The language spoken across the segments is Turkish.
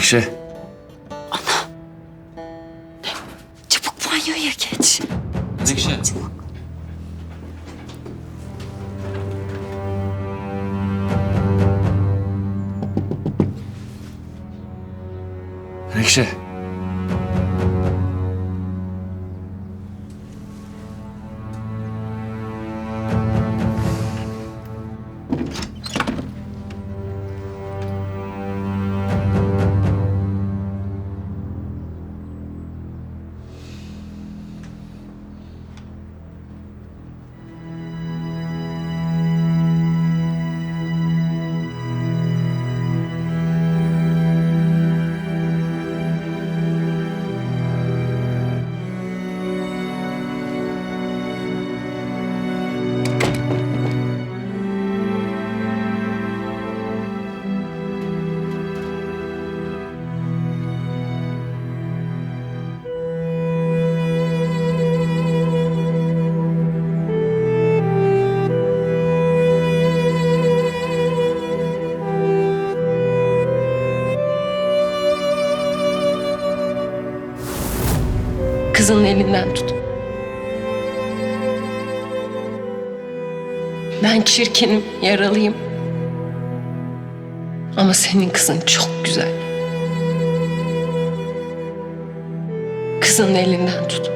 Menekşe. Menekşe. Kızının elinden tut. Ben çirkinim, yaralıyım. Ama senin kızın çok güzel. Kızının elinden tut.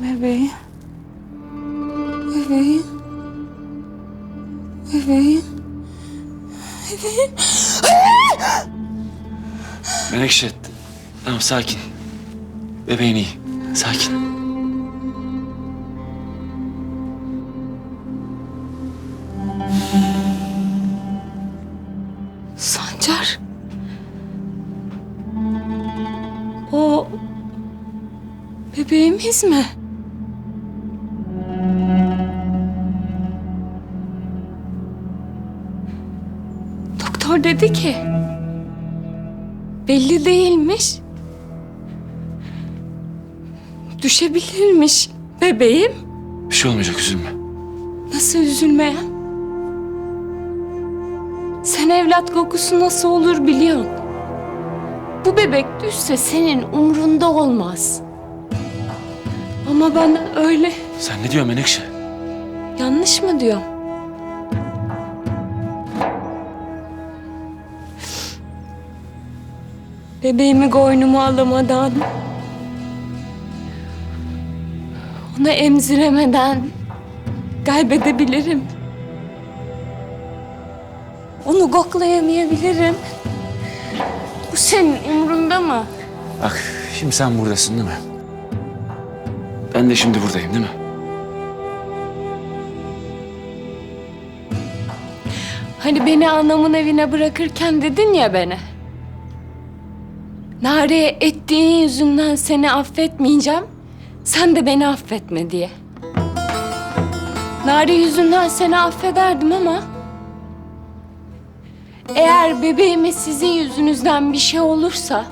Bebeğim. Bebeğim. Bebeğim. Menekşe. Tamam sakin. Bebeğin iyi. Sakin. Sancar. O bebeğimiz mi? Doktor dedi ki belli değilmiş. Düşebilirmiş bebeğim. Bir şey olmayacak üzülme. Nasıl üzülmeyen? Sen evlat kokusu nasıl olur biliyorsun. Bu bebek düşse senin umrunda olmaz. Ama ben öyle Sen ne diyorsun Menekşe? yanlış mı diyorum? Bebeğimi koynuma alamadan, ona emziremeden kaybedebilirim. Onu koklayamayabilirim. Bu senin umrunda mı? Bak şimdi sen buradasın değil mi? Ben de şimdi buradayım değil mi? Hani beni anamın evine bırakırken dedin ya bana. Nare'ye ettiğin yüzünden seni affetmeyeceğim. Sen de beni affetme diye. Nare yüzünden seni affederdim ama... Eğer bebeğime sizin yüzünüzden bir şey olursa...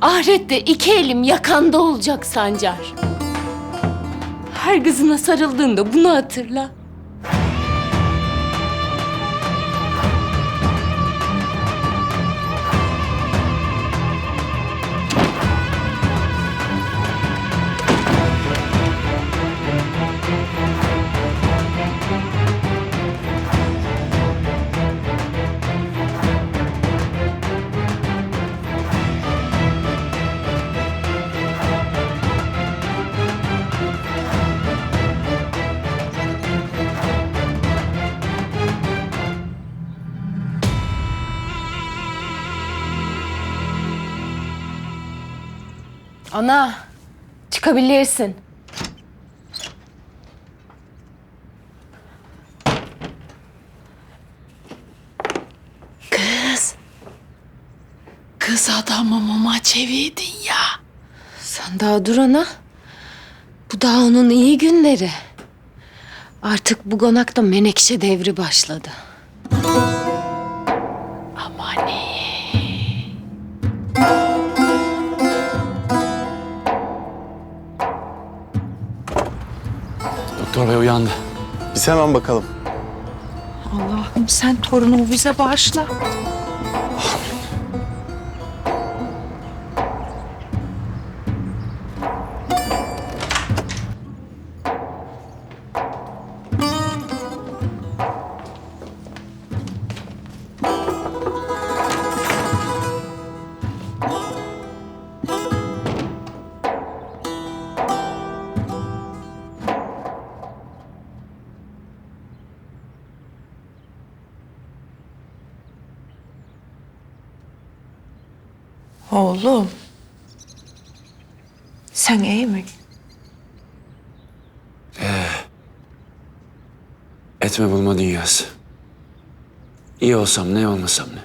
Ahirette iki elim yakanda olacak Sancar. Her kızına sarıldığında bunu hatırla. Ana, çıkabilirsin. Kız. Kız adamı mama çevirdin ya. Sen daha dur ana. Bu daha onun iyi günleri. Artık bu konakta menekşe devri başladı. Doktor bey uyandı. Biz hemen bakalım. Allah'ım sen torunumu bize bağışla. Oğlum. Sen iyi mi? Etme bulma dünyası. İyi olsam ne olmasam ne.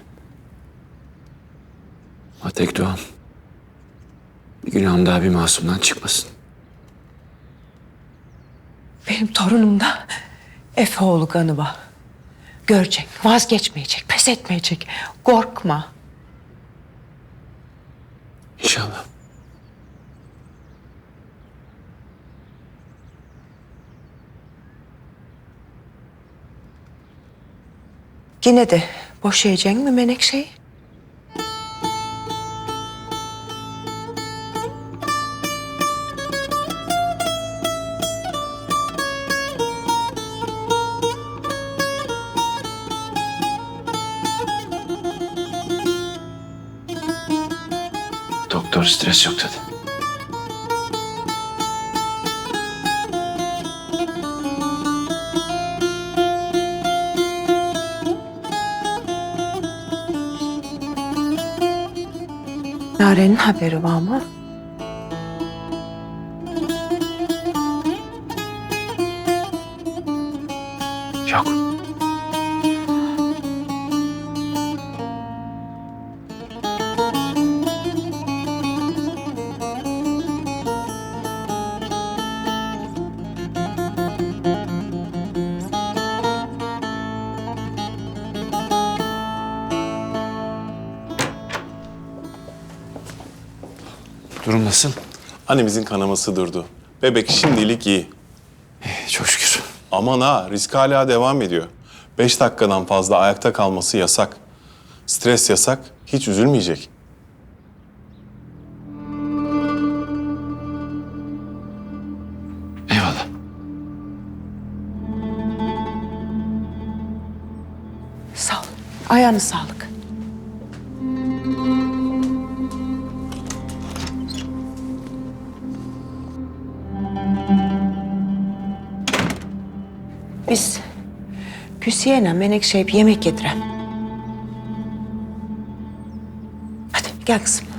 Ama tek duam. Bir günahım daha bir masumdan çıkmasın. Benim torunumda Efe oğlu kanı var. Görecek, vazgeçmeyecek, pes etmeyecek. Korkma. İnşallah. Yine de boşayacaksın mı Menekşe'yi? Doktor stres yok dedi. Nare'nin haberi var mı? Durum nasıl? Annemizin kanaması durdu. Bebek şimdilik iyi. Çok şükür. Aman ha risk hala devam ediyor. Beş dakikadan fazla ayakta kalması yasak. Stres yasak, hiç üzülmeyecek. Eyvallah. Sağ ol. Ayağını sağlık. Biz Hüseyin'e Menekşe'ye bir yemek yedirem. Hadi gel kızım.